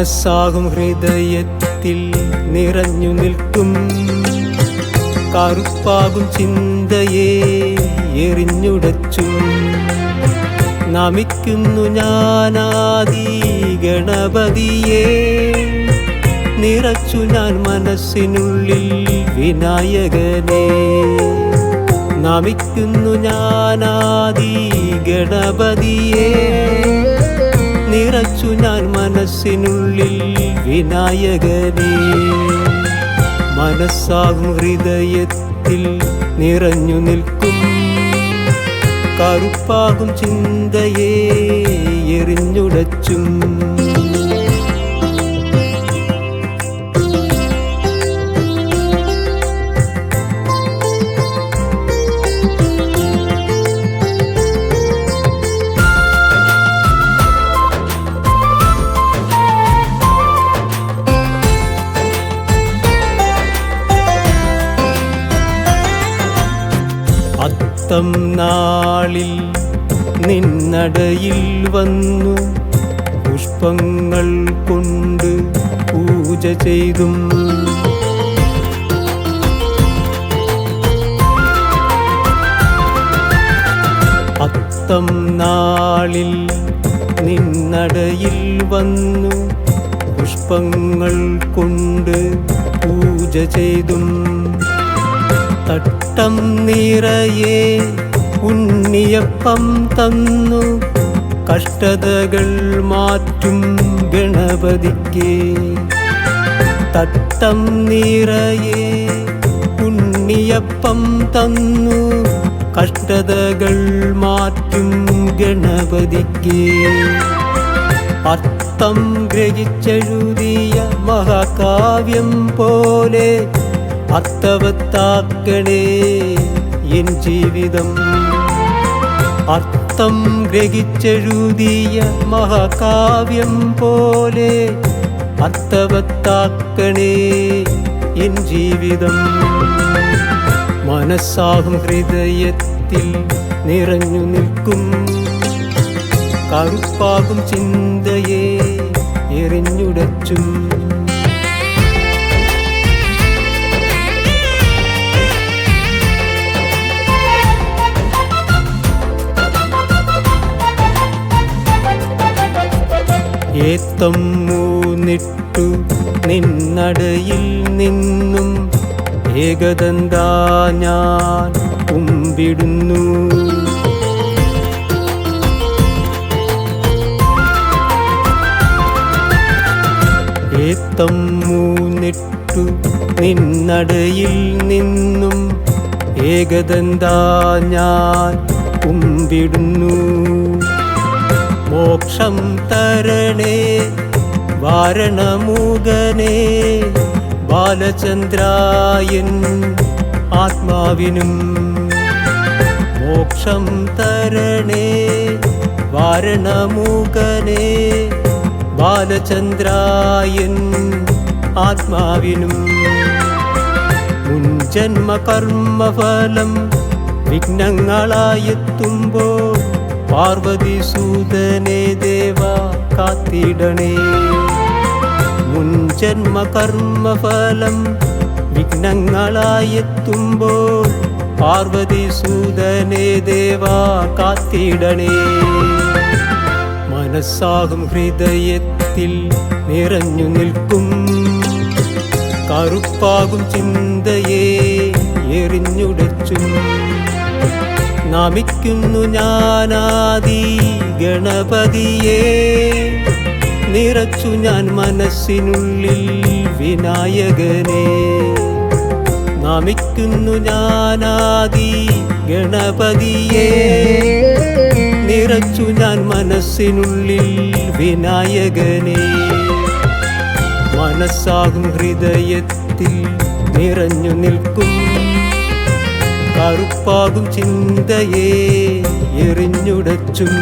മനസ്സാകും ഹൃദയത്തിൽ നിറഞ്ഞു നിൽക്കും. കറുപ്പാകും ചിന്തയെ എറിഞ്ഞുടച്ചും. നമിക്കുന്നു ഞാനാദി ഗണപതിയെ. നിറച്ചു ഞാൻ മനസ്സിനുള്ളിൽ വിനായകനെ. നമിക്കുന്നു ഞാനാദി ഗണപതിയെ. നിറച്ചു ഞാൻ മനസ്സിനുള്ളിൽ വിനായകനെ. മനസ്സാകും ഹൃദയത്തിൽ നിറഞ്ഞു നിൽക്കും. കറുപ്പാകും ചിന്തയെ എറിഞ്ഞുടച്ചും. അത്തം നാളിൽ നിന്നടയിൽ വന്നു. പുഷ്പങ്ങൾ കൊണ്ട് പൂജ ചെയ്തും. അത്തം നാളിൽ നിന്നടയിൽ വന്നു. പുഷ്പങ്ങൾ കൊണ്ട് പൂജ ചെയ്തും. തട്ടം നിറയെ ഉണ്ണിയപ്പം തന്നു. കഷ്ടതകൾ മാറ്റും ഗണപതിക്ക്. തട്ടം നിറയെ ഉണ്ണിയപ്പം തന്നു. കഷ്ടതകൾ മാറ്റും ഗണപതിക്ക്. അർത്ഥം ഗ്രഹിച്ചെഴുതിയ മഹാകാവ്യം പോലെ അർത്ഥവത്താക്കണേ എൻ ജീവിതം. അർത്ഥം ഗ്രഹിച്ചെഴുതിയ മഹാകാവ്യം പോലെ അർത്ഥവത്താക്കണേ എൻ ജീവിതം. മനസ്സാകും ഹൃദയത്തിൽ നിറഞ്ഞു നിൽക്കും. കറുപ്പാകും ചിന്തയെ എറിഞ്ഞുടച്ചും. ഏത്തം മൂന്നിട്ടു നിന്നടയിൽ നിന്നും ഏകദന്താ ഞാൻ കുമ്പിടുന്നു. ഏത്തം മൂന്നിട്ടു നിന്നടയിൽ നിന്നും ഏകദന്താ ഞാൻ കുമ്പിടുന്നു. മോക്ഷം തരണേ വാരണമൂകനേ ബാലചന്ദ്രായൻ ആത്മാവിനും മോക്ഷം തരണേ വാരണമൂകനേ ബാലചന്ദ്രായൻ ആത്മാവിനും മുൻജന്മകർമ്മഫലം വിഘ്നങ്ങളായെത്തുമ്പോൾ പാർവതി സൂതനെ ദേവ കാത്തിടണേ. മുൻജന്മ കർമ്മഫലം വിഘ്നങ്ങളായെത്തുമ്പോൾ പാർവതി സൂതനെ ദേവ കാത്തിടണേ. മനസ്സാകും ഹൃദയത്തിൽ നിറഞ്ഞു നിൽക്കും. കറുപ്പാകും ചിന്തയെ എറിഞ്ഞുടച്ചും. നമിക്കുന്നു ഞാനാദി ഗണപതിയെ. നിറച്ചു ഞാൻ മനസ്സിനുള്ളിൽ വിനായകനെ. നമിക്കുന്നു ഞാനാദി ഗണപതിയെ. നിറച്ചു ഞാൻ മനസ്സിനുള്ളിൽ വിനായകനെ. മനസ്സാകും ഹൃദയത്തിൽ നിറഞ്ഞു നിൽക്കും കറുപ്പാകും ചിന്തയെ എറിഞ്ഞുടച്ചും.